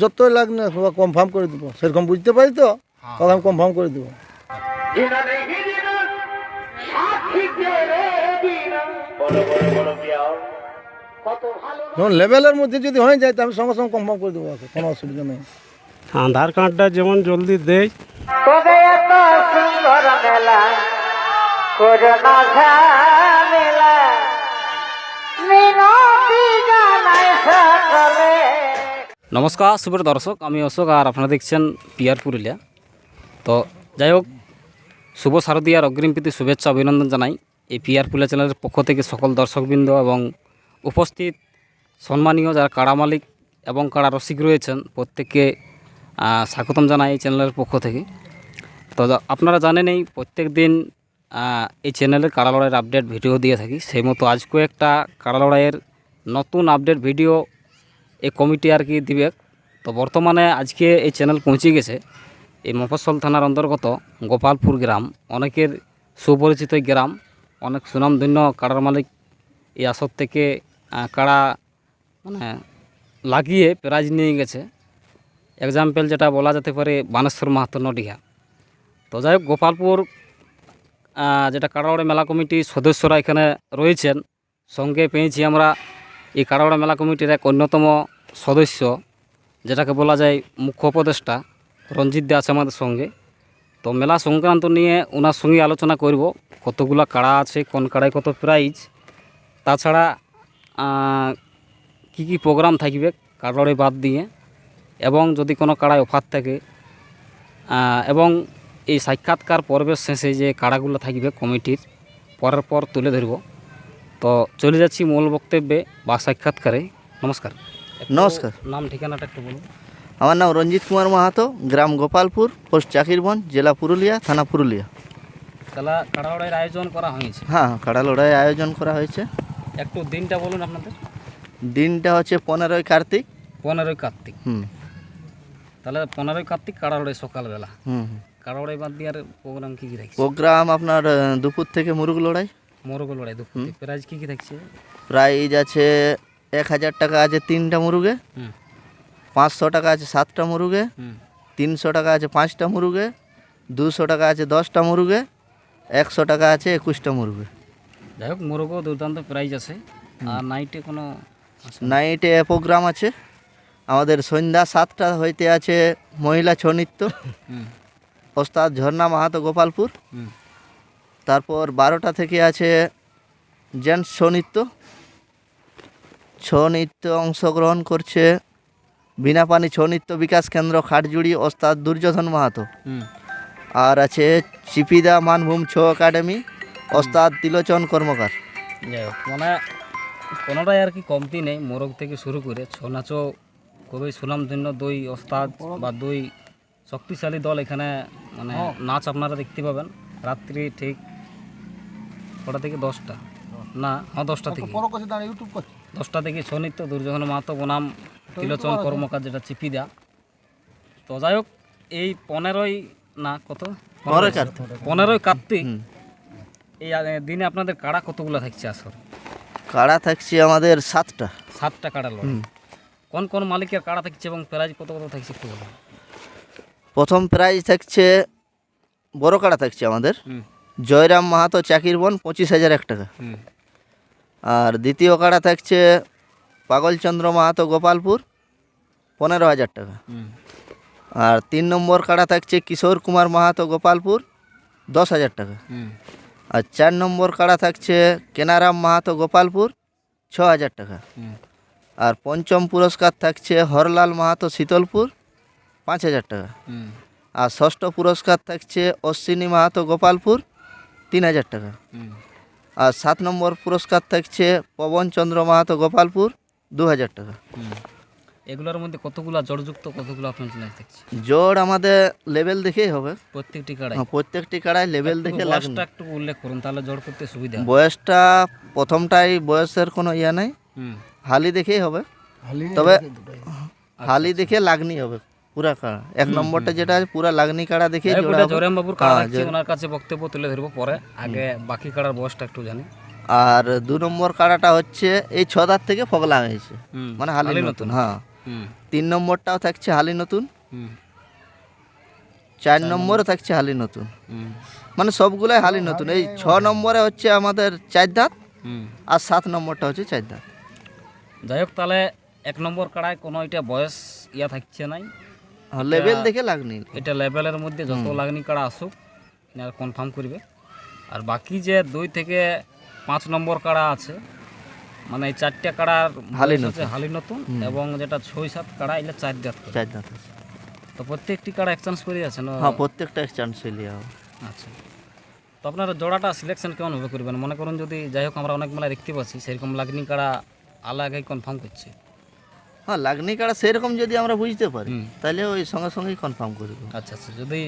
যতই লাগ না কনফার্ম করে দেবো। সেরকম বুঝতে পারি তো? তখন আমি কনফার্ম করে দেবো। লেভেলের মধ্যে যদি হয়ে যায় তো আমি সঙ্গে সঙ্গে কনফার্ম করে দেবো কোনো অসুবিধা নেই। আধার কার্ডটা যেমন জলদি দেয় তবে এত সুন্দর মেলা মিনতি জানাই সকলে। নমস্কার, সুপ্রিয় দর্শক, আমি অশোক আর আপনারা দেখছেন পিয়ার পুরুলিয়া। তো যাই হোক, শুভ শারদীয়ার অগ্রিম প্রীতি শুভেচ্ছা, অভিনন্দন জানাই এই পিয়ার পুরুলিয়া চ্যানেলের পক্ষ থেকে সকল দর্শকবৃন্দ এবং উপস্থিত সম্মানীয় যারা কাড়া মালিক এবং কাড়া রসিক রয়েছেন, প্রত্যেককে স্বাগতম জানাই এই চ্যানেলের পক্ষ থেকে। তো আপনারা জানেন এই প্রত্যেক দিন এই চ্যানেলের কাড়া লড়াইয়ের আপডেট ভিডিও দিয়ে থাকি। সেই মতো আজকেও একটা কাড়া লড়াইয়ের নতুন আপডেট ভিডিও এই কমিটি আর কি দিবে। তো বর্তমানে আজকে এই চ্যানেল পৌঁছে গেছে। এই মফস্বল থানার অন্তর্গত গোপালপুর গ্রাম। অনেকের সুপরিচিত গ্রাম। অনেক সুনামধন্য কাড়ার মালিক এই আসর থেকে কাড়া মানে লাগিয়ে প্রাইজ নিয়ে গেছে। এক্সাম্পল যেটা বলা যেতে পারে বানেশ্বর মাহাতো নডিহা। তো যাই হোক, গোপালপুর যেটা কাড়াওড়া মেলা কমিটির সদস্যরা এখানে রয়েছেন। সঙ্গে পেয়েছি আমরা এই কাড়াওড়া মেলা কমিটির এক অন্যতম সদস্য, যেটাকে বলা যায় মুখ্য উপদেষ্টা রঞ্জিত দে আছে আমাদের সঙ্গে। তো মেলা সংক্রান্ত নিয়ে ওনার সঙ্গে আলোচনা করব, কতগুলো কাড়া আছে, কোন কাড়ায় কত প্রাইজ তাছাড়া কি কি প্রোগ্রাম থাকবে, কাড়াড়ে বাদ দিয়ে। এবং যদি কোনো কাড়ায় অফার থাকে এবং এই সাক্ষাৎকার পর্বের শেষে যে কাড়াগুলো থাকবে কমিটির, পরের পর তুলে ধরব। তো চলে যাচ্ছি মূল বক্তব্যে বা সাক্ষাৎকারে। নমস্কার। নমস্কার। নাম ঠিকানাটা একটু বলুন। আমার নাম রঞ্জিত কুমার মাহাতো গ্রাম গোপালপুর পোস্ট চাকিরবন জেলা পুরুলিয়া থানা পুরুলিয়া। তাহলে কাড়াওড়াইয়ের আয়োজন করা হয়েছে? হ্যাঁ কাড়া লড়াই আয়োজন করা হয়েছে। একটু দিনটা বলুন আপনাদের। দিনটা হচ্ছে পনেরোই কার্তিক। পনেরোই কার্তিক। হুম। তাহলে পনেরোই কার্তিক কাড়াওড়াই সকালবেলা। হুম কাড়া কাড়াওড়াই বাদ দিয়ে আর প্রোগ্রাম কী কী থাকছে প্রোগ্রাম আপনার দুপুর থেকে মুরুগ লড়াই। মোরগ লড়াই দুপুর প্রাইজ কী কী থাকছে প্রাইজ আছে এক হাজার টাকা আছে তিনটা মুরগে পাঁচশো টাকা আছে সাতটা মুরগে তিনশো টাকা আছে পাঁচটা মুরুগে দুশো টাকা আছে দশটা মুরুগে একশো টাকা আছে একুশটা মুরুগে। যাই হোক মোরগও দুর্দান্ত প্রাইজ আছে। আর নাইটে কোনো নাইটে প্রোগ্রাম আছে। আমাদের সন্ধ্যা সাতটা হইতে আছে মহিলা ছৌ নৃত্য। ওস্তাদ ঝর্ণা মাহাতো গোপালপুর। তারপর বারোটা থেকে আছে জেন্টস ছৌ নৃত্য। ছৌ নৃত্য অংশগ্রহণ করছে বিনাপানি ছৌ নৃত্য বিকাশ কেন্দ্র খাটজুড়ি ওস্তাদ দুর্যোধন মাহাতো। আর আছে চিপিদা মানভূম ছৌ একাডেমি ওস্তাদ তিলোচন কর্মকার। যাই হোক মানে কোনোটাই আর কি কমতি নেই মোরগ থেকে শুরু করে ছৌ নাচও খুবই সুনামধন্য দুই ওস্তাদ বা দুই শক্তিশালী দল এখানে মানে নাচ আপনারা দেখতে পাবেন। রাত্রি ঠিক কটা থেকে দশটা? না হ্যাঁ দশটা থেকে। ইউটিউব করছি। দশটা থেকে ছৌ নৃত্য দুর্যোধন মাহাতো বনাম তিলোচন কর্মকার যেটা চিপিদা তো যাই হোক এই পনেরোই না কত? পনেরোই কার্তিক। এই দিনে আপনাদের কাড়া কতগুলো থাকছে আসর কাড়া থাকছে আমাদের সাতটা। সাতটা কাড়া লড়াই। কোন কোন মালিকের কাড়া থাকছে এবং প্রাইজ কত কত থাকছে একটু বলুন। প্রথম প্রাইজ থাকছে বড় কাড়া থাকছে আমাদের। জয়রাম মাহাতো চাকির বন পঁচিশ হাজার এক টাকা। হুম। আর দ্বিতীয় কাড়া থাকছে পাগলচন্দ্র মাহাতো গোপালপুর পনেরো হাজার টাকা। আর তিন নম্বর কাড়া থাকছে কিশোর কুমার মাহাতো গোপালপুর দশ হাজার টাকা। আর চার নম্বর কাড়া থাকছে কেনারাম মাহাতো গোপালপুর ছ হাজার টাকা। আর পঞ্চম পুরস্কার থাকছে হরলাল মাহাতো শীতলপুর পাঁচ হাজার টাকা। আর ষষ্ঠ পুরস্কার থাকছে অশ্বিনী মাহাতো গোপালপুর তিন হাজার টাকা। আর সাত নম্বর পুরস্কার থাকছে পবনচন্দ্র মাহাতো গোপালপুর দু হাজার টাকা এগুলোর মধ্যে কতগুলো জড়যুক্ত কতগুলো আপনার থাকছে? জোর আমাদের লেভেল দেখেই হবে। প্রত্যেকটি কাড়াই? হ্যাঁ, প্রত্যেকটি কাড়ায় লেভেল দেখে বয়সটা একটু উল্লেখ করুন তাহলে জড় করতে সুবিধা বয়সটা প্রথমটাই বয়সের কোনো ইয়ে নাই। হালি দেখেই হবে। তবে হালি দেখে লাগনি হবে। পুরা কাড়া। এক নম্বরটা যেটা আছে পুরা লাগনি কাড়া দেখে ওটা বাবুর কাড়া হ্যাঁ, থাকছে ওনার কাছে বক্তব্য তুলে ধরবো পরে। আগে বাকি কাড়ার বয়সটা একটু জানি। আর দু নম্বর কাড়াটা হচ্ছে এই ছদার থেকে ফগলা হয়েছে। মানে হালি নতুন হ্যাঁ। তিন নম্বরটাও থাকছে হালি নতুন। হুম। চার নম্বরও থাকছে হালি নতুন। মানে সবগুলাই হালি নতুন। এই ছ নম্বরে হচ্ছে আমাদের চার দাঁত। হুম। আর সাত নম্বরটা হচ্ছে চার দাঁত। যাই হোক তাহলে এক নম্বর কাড়ায় কোনো এটা বয়স ইয়া থাকছে নাই। লেভেল দেখে লাগনি। এটা লেভেলের মধ্যে যত লাগনি কাড়া আসুক এনারা কনফার্ম করবে। আর বাকি যে দুই থেকে পাঁচ নম্বর কাড়া আছে মানে এই চারটে কাড়ার হালি হচ্ছে হালি নতুন এবং যেটা ছয় সাত কাড়া এগুলো চার দাঁত চার দাঁত তো প্রত্যেকটি কাড়া এক্সচেঞ্জ করে আছে না? হ্যাঁ প্রত্যেকটা লিয়া হবে। আচ্ছা। তো আপনারা জোড়াটা সিলেকশন কেমনভাবে করবেন? মনে করুন যদি যাই হোক আমরা অনেক মেলায় দেখতে পাচ্ছি সেরকম লাগনি কাড়া আলাদাই কনফার্ম করছে। হ্যাঁ লাগনি কাড়া সেরকম যদি আমরা বুঝতে পারি তাহলে ওই সঙ্গে সঙ্গেই কনফার্ম করে দেবো। আচ্ছা আচ্ছা যদি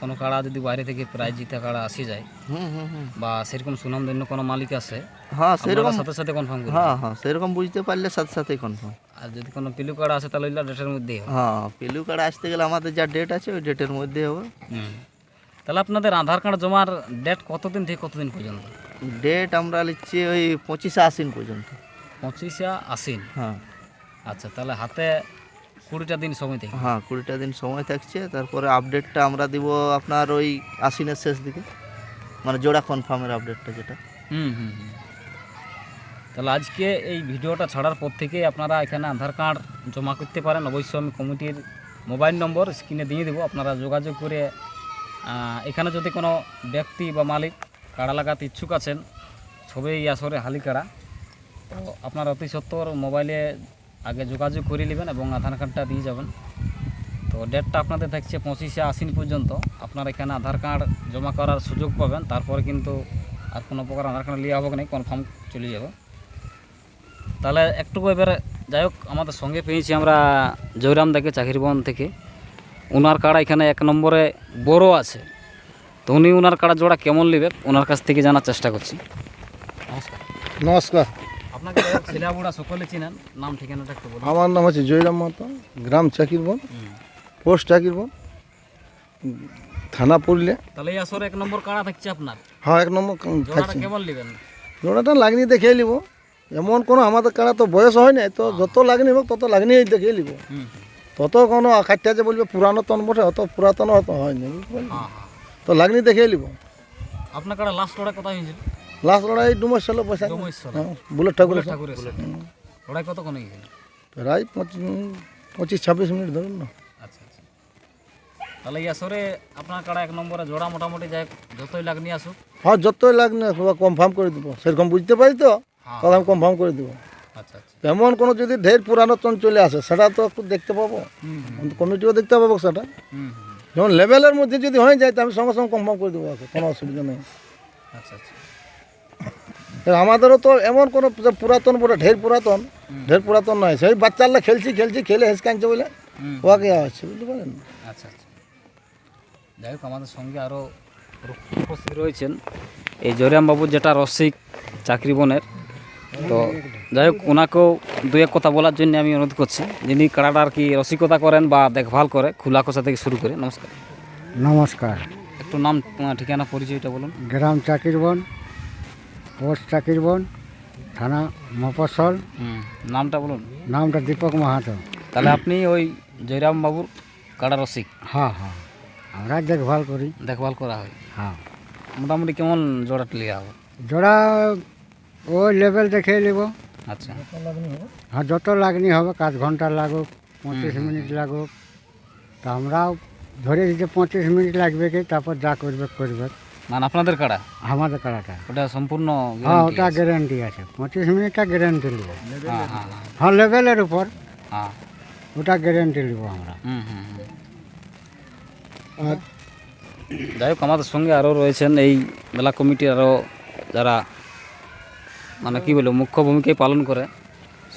কোনো কাড়া যদি বাইরে থেকে প্রাইজ জিতে কাড়া আসে যায় হুম হুম বা সেরকম সুনাম সুনামধন্য কোনো মালিক আছে হ্যাঁ সেরকম সাথে সাথে কনফার্ম করবেন হ্যাঁ হ্যাঁ সেরকম বুঝতে পারলে সাথে সাথেই কনফার্ম আর যদি কোনো পিলু কাড়া আছে তাহলে ওইগুলো ডেটের মধ্যেই হবে। হ্যাঁ পিলু কাড়া আসতে গেলে আমাদের যা ডেট আছে ওই ডেটের মধ্যে হবে। হুম। তাহলে আপনাদের আধার কার্ড জমার ডেট কতদিন থেকে কতদিন পর্যন্ত? ডেট আমরা নিচ্ছি ওই পঁচিশে আশ্বিন পর্যন্ত। পঁচিশে আশ্বিন? হ্যাঁ। আচ্ছা তাহলে হাতে কুড়িটা দিন সময় থেকে হ্যাঁ কুড়িটা দিন সময় থাকছে। তারপরে আপডেটটা আমরা দিব আপনার ওই আশ্বিনের শেষ দিকে। মানে জোড়া কনফার্মের আপডেটটা যেটা। হুম হুম হুম। তাহলে আজকে এই ভিডিওটা ছাড়ার পর থেকেই আপনারা এখানে আধার কার্ড জমা করতে পারেন। অবশ্যই আমি কমিটির মোবাইল নম্বর স্ক্রিনে দিয়ে দেবো। আপনারা যোগাযোগ করে এখানে যদি কোনো ব্যক্তি বা মালিক কাড়া লাগাতে ইচ্ছুক আছেন ছবি এই আসরে হালি কাড়া তো আপনার অতি সত্তর মোবাইলে আগে যোগাযোগ করে নেবেন এবং আধার কার্ডটা দিয়ে যাবেন। তো ডেটটা আপনাদের থাকছে পঁচিশে আশ্বিন পর্যন্ত। আপনারা এখানে আধার কার্ড জমা করার সুযোগ পাবেন। তারপরে কিন্তু আর কোনো প্রকার আধার কার্ড লিয়ে হবে না কনফার্ম চলে যাবে। তাহলে একটুকু এবারে যাই হোক, আমাদের সঙ্গে পেয়েছি আমরা জয়রাম দেখে চাকরিবন থেকে। ওনার কাড়া এখানে এক নম্বরে বড় আছে। তো উনি ওনার কাড়া জোড়া কেমন নেবে? ওনার কাছ থেকে জানার চেষ্টা করছি। নমস্কার নমস্কার। আপনাকে ছেলেবুড়া সকলে চিনেন নাম ঠিকানাটা একটু বলুন। আমার নাম আছে জয়রাম মাতা গ্রাম চাকিরবন পোস্ট চাকিরবন থানা পড়লে তাহলে এই আসরে এক নম্বর কাড়া থাকছে আপনার? হ্যাঁ এক নম্বর থাকছে। কেমন নেবেন? জোড়াটা লাগনি দেখে নিব। এমন কোনো আমাদের কাড়া তো বয়স হয় নাই তো যত লাগনি হোক তত লাগনি দেখে নিব। তত কোনো খাট্টা যে বলবে পুরাতন বটে অত পুরাতন হয়নি? হ্যাঁ হ্যাঁ তো লাগনি দেখে নিব। আপনার কাড়া লাস্ট লড়াই কোথায় হয়েছিল? লাস্ট লড়াই ডুমর সালে পয়সা। ডোমৈশ্বর হ্যাঁ বুলেট ঠাকুর ঠাকুর লড়াই কতক্ষণ হয়ে গেল? প্রায় পঁচিশ ছাব্বিশ মিনিট ধরুন না। আচ্ছা আচ্ছা। তাহলে এই আসরে আপনার কাড়া এক নম্বরে জোড়া মোটামুটি যায় যতই লাগনি আসুক। হ্যাঁ যতই লাগনি কনফার্ম করে দেবো। সেরকম বুঝতে পারি তো? হ্যাঁ। তখন আমি কনফার্ম করে দেবো। আচ্ছা আচ্ছা। এমন কোনো যদি ঢের পুরানতন চলে আসে সেটা তো একটু দেখতে পাবো। কমিটিও দেখতে পাবো সেটা। যেমন লেভেলের মধ্যে যদি হয়ে যায় তো আমি সঙ্গে সঙ্গে কনফার্ম করে দেবো। কোনো অসুবিধা নেই। আচ্ছা আচ্ছা। আমাদেরও তো এমন কোনো পুরাতন বলে ঢের পুরাতন ঢের পুরাতন নয়। সেই বাচ্চারা খেলছি খেলছি খেলে হেসকানছে বলে ওকে হচ্ছে বুঝতে পারেন? আচ্ছা আচ্ছা। যাই হোক আমাদের সঙ্গে আরও উপস্থিত রয়েছেন। এই জরিয়ামবাবুর যেটা রসিক চাকরি বনের তো যাই হোক ওনাকেও দু এক কথা বলার জন্য আমি অনুরোধ করছি। যিনি কাড়াটা আর কি রসিকতা করেন বা দেখভাল করে খোলা কোষা থেকে শুরু করে নমস্কার। নমস্কার। একটু নাম ঠিকানা পরিচয়টা বলুন। গ্রাম চাকিরবন পোস্ট চাকিরবন থানা মফসল। নামটা বলুন। নামটা দীপক মাহাতো। তাহলে আপনি ওই জয়রাম বাবুর কাড়া রসিক? হ্যাঁ হ্যাঁ। আমরা দেখভাল করি। দেখভাল করা হয়। হ্যাঁ। মোটামুটি কেমন জোড়াটা লিয়া হবে? জোড়া ওই লেভেল দেখে নেব। আচ্ছা। হ্যাঁ যত লাগনি হবে কাজ ঘণ্টা লাগুক পঁচিশ মিনিট লাগুক। তা আমরাও ধরে দিতে পঁচিশ মিনিট লাগবে কি তারপর যা করবে করবে। মানে আপনাদের কাড়া? আমাদের কাড়াটা। ওটা সম্পূর্ণ হ্যাঁ ওটা। গ্যারেন্টি আছে। পঁচিশ মিনিটটা গ্যারেন্টি নেব। হ্যাঁ হ্যাঁ হ্যাঁ। হ্যাঁ লেভেলের উপর। হ্যাঁ। ওটা গ্যারেন্টি নেব আমরা। হুম হুম হুম। যাই হোক আমাদের সঙ্গে আরও রয়েছেন এই মেলা কমিটির আরও যারা মানে কি বলব মুখ্য ভূমিকাই পালন করে।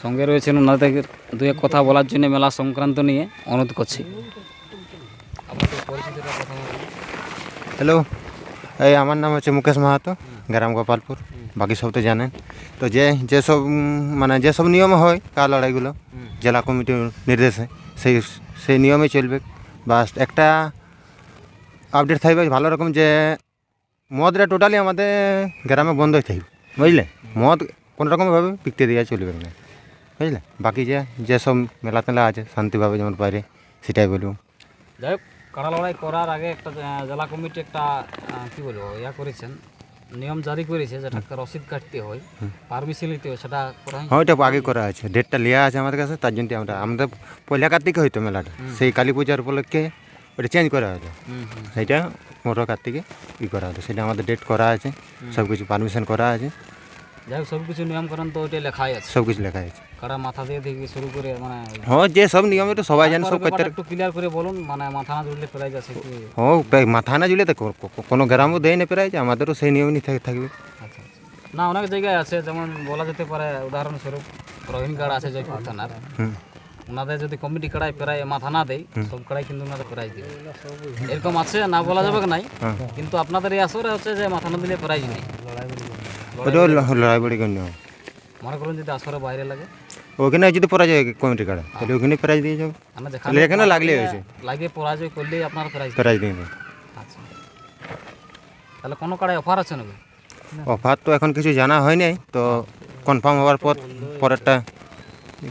সঙ্গে রয়েছেন ওনাদের দু এক কথা বলার জন্য মেলা সংক্রান্ত নিয়ে অনুরোধ করছি। হ্যালো এই আমার নাম হচ্ছে মুকেশ মাহাতো গ্রাম গোপালপুর বাকি সব তো জানেন। তো যে যেসব উম, মানে যেসব নিয়ম হয় কার লড়াইগুলো জেলা কমিটির নির্দেশে সেই সেই নিয়মে চলবে। বাস একটা আপডেট থাকবে ভালো রকম যে মদটা টোটালি আমাদের গ্রামে বন্ধই থাকবে বুঝলে? মদ কোনো রকমভাবে বিকতে দেওয়া চলবে না বুঝলে? বাকি যে যেসব মেলা টেলা আছে শান্তিভাবে যেমন পারে সেটাই বলব। যাই হোক। কাড়া লড়াই করার আগে একটা জেলা কমিটি একটা কি বলব ইয়া করেছেন নিয়ম জারি করেছে যেটা রসিদ কাটতে হয় পারমিশন নিতে হয় সেটা করা হয়। হ্যাঁ ওইটা আগে করা আছে। ডেটটা লিয়া আছে আমাদের কাছে তার জন্য আমরা আমাদের পয়লা কার্তিকে হইতো মেলাটা সেই কালী পূজার উপলক্ষে ওটা চেঞ্জ করা হুম সেইটা মোটর কার্তিকে ই করা হলো সেটা আমাদের ডেট করা আছে সব কিছু পারমিশন করা আছে। যাই হোক সব কিছু নিয়মকানুন তো ওইটা লেখাই আছে। সব কিছু লেখা আছে। কাড়া মাথা দিয়ে থেকে শুরু করে মানে হ্যাঁ যে সব নিয়ম এটা সবাই জানে সব করতে একটু ক্লিয়ার করে বলুন মানে মাথা না জুড়লে প্রাইজ আছে কি? হ্যাঁ প্রায় মাথা না জুড়ে তো কোনো গ্রামও দেয় না প্রায় যে আমাদেরও সেই নিয়মই থাক- থাকবে। আচ্ছা আচ্ছা। না অনেক জায়গায় আছে যেমন বলা যেতে পারে উদাহরণস্বরূপ রহিন কাড়া আছে জয়পুর থানার। ওনাদের যদি কমিটি কাড়ায় প্রায় মাথা না দেয় সব কাড়াই কিন্তু ওনাদের প্রাইজ দেবে এরকম আছে না বলা যাবে নাই হ্যাঁ। কিন্তু আপনাদের এই আসরে হচ্ছে যে মাথা না দিলে প্রাইজ নেই। ওটাও ল- গণ্য হবে। মনে করুন যদি আসরে বাইরে লাগে। ওখানে যদি কমিটি কার্ড তাহলে ওখানে প্রাইজ দিয়ে যাব তাহলে এখানে লাগলে হয়েছে। লাগে পরাজয় করলেই আপনার প্রাইজ প্রাইজ দিয়ে দেবে আচ্ছা। তাহলে কোনো কাড়ায় অফার আছে নাকি? অফার তো এখন কিছু জানা হয় নাই তো কনফার্ম হওয়ার পর পরেরটা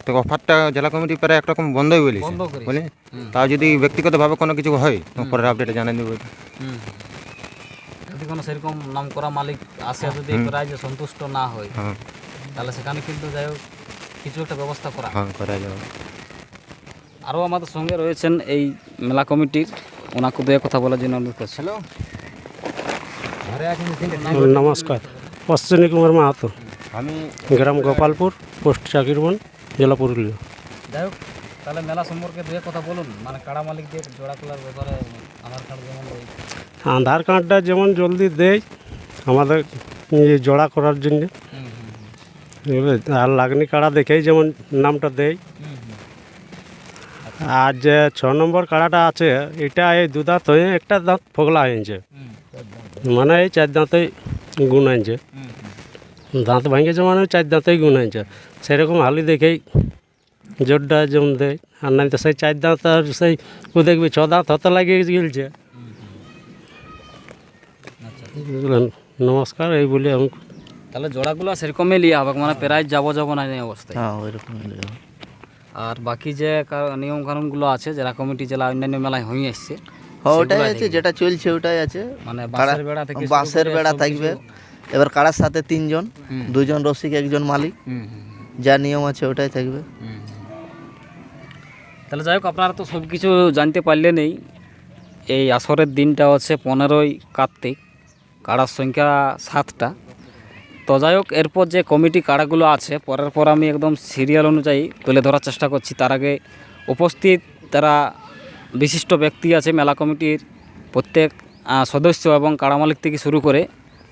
তো অফারটা জেলা কমিটি প্রায় একরকম বন্ধই করেছে। বলে তাও যদি ব্যক্তিগতভাবে কোনো কিছু হয় পরের আপডেটে জানিয়ে দেবো। যদি কোনো সেরকম নাম করা মালিক আসে যদি প্রাইজে সন্তুষ্ট না হয় হ্যাঁ। তাহলে সেখানে কিন্তু যাই হোক কিছু একটা ব্যবস্থা করা। হ্যাঁ করা যাবে। আরও আমাদের সঙ্গে রয়েছেন এই মেলা কমিটির ওনাকে দু এক কথা বলার জন্য অনুরোধ করছি। নমস্কার। অশ্বিনী কুমার মাহাতো। আমি গ্রাম গোপালপুর পোস্ট চাকিরবন জেলা পুরুলিয়া। যাই হোক তাহলে মেলা সম্পর্কে দু এক কথা বলুন। মানে কাড়া মালিকদের জোড়া খোলার ব্যাপারে আধার কার্ড যেমন আধার কার্ডটা যেমন জলদি দেয় আমাদের ইয়ে জোড়া করার জন্য? আর লাগনি কাড়া দেখেই যেমন নামটা দেয়। আর যে ছ নম্বর কাড়াটা আছে, এটা এই দু দাঁত হয়ে একটা দাঁত ফোগলা হয়েছে মানে এই চার দাঁতেই গুণ হুম। দাঁত ভাঙেছে মানে চার দাঁতেই গুণ আনছে সেরকম হালি দেখেই জোরটা যেমন দেয় আর নাই তো সেই চার দাঁত আর সেই ও দেখবি ছ দাঁত হতে লাগিয়ে গেলছে বুঝলেন নমস্কার এই বলে আমি তাহলে জোড়াগুলো সেরকমই লিয়া হবে মানে প্রায় যাব যাব না এই অবস্থায়। হ্যাঁ ওইরকম আর বাকি যে নিয়ম কানুনগুলো আছে যারা কমিটি জেলা অন্যান্য মেলায় হয়ে আসছে হ্যাঁ ওটাই আছে যেটা চলছে ওটাই আছে। মানে বাঁশের বেড়া থেকে শুরু বাঁশের বেড়া থাকবে। এবার কাড়ার সাথে তিনজন দুজন রসিক একজন মালিক। যা নিয়ম আছে ওটাই থাকবে। হুম। তাহলে যাই হোক আপনারা তো সব কিছু জানতে পারলেনই এই আসরের দিনটা হচ্ছে পনেরোই কার্তিক। কাড়ার সংখ্যা সাতটা। তো যাই হোক এরপর যে কমিটি কাড়াগুলো আছে, পরের পর আমি একদম সিরিয়াল অনুযায়ী তুলে ধরার চেষ্টা করছি। তার আগে উপস্থিত তারা বিশিষ্ট ব্যক্তি আছে, মেলা কমিটির প্রত্যেক সদস্য এবং কাড়া মালিক থেকে শুরু করে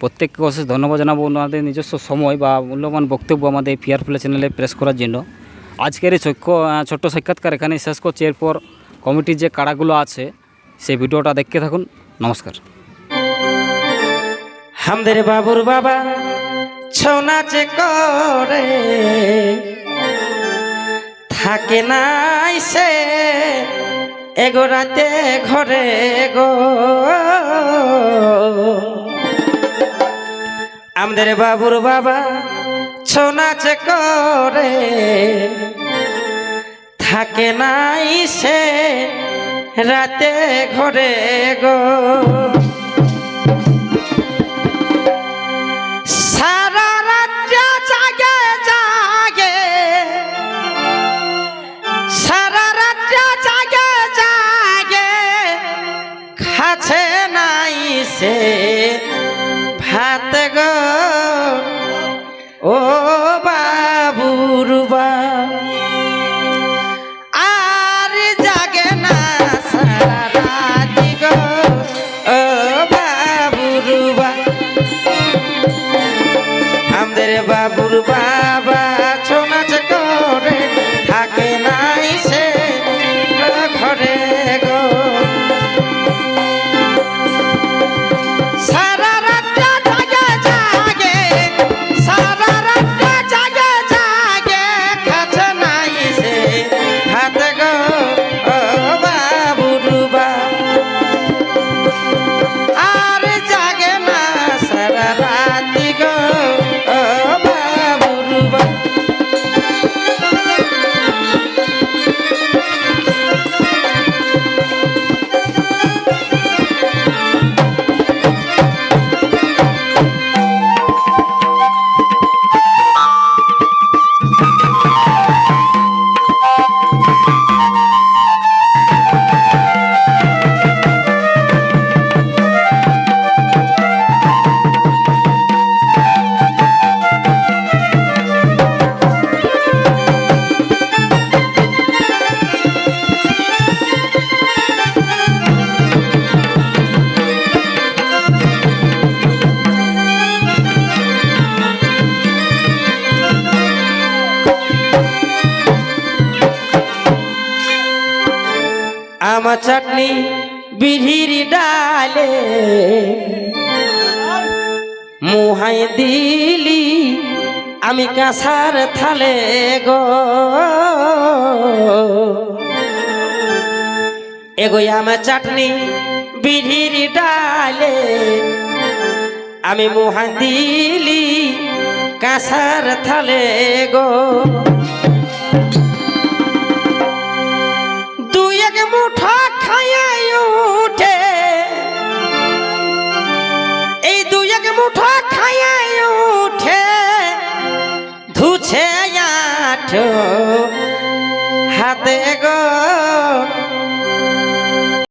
প্রত্যেককে অশেষ ধন্যবাদ জানাব। ওনাদের নিজস্ব সময় বা মূল্যবান বক্তব্য আমাদের পিআর প্লে চ্যানেলে প্রেস করার জন্য। আজকের এই চক্ষ ছোট্ট সাক্ষাৎকার এখানে শেষ করছি। এরপর কমিটির যে কাড়াগুলো আছে, সেই ভিডিওটা দেখতে থাকুন। নমস্কার। আমাদের বাবুর বাবা ছৌ নাচে করে। থাকে নাই সে এগো রাতে ঘরে গো। আমাদের বাবুর বাবা ছৌ নাচে করে। থাকে নাই সে রাতে ঘরে গো। সারা রাত জাগে জাগে। সারা রাত জাগে জাগে। খাছে নাই সে বাবুর বাবা আমার চাটনি বিড়ির ডালে। মুহাই দিলি আমি কাঁসার থালে গো। এগোই আমার চাটনি বিড়ির ডালে। আমি মুহাই দিলি কাঁসার থালে গো। এক মুঠা খাইয়াই উঠে। এই দুই এক মুঠা খাইয়াই উঠে। ধুছে আঠ হাতে গো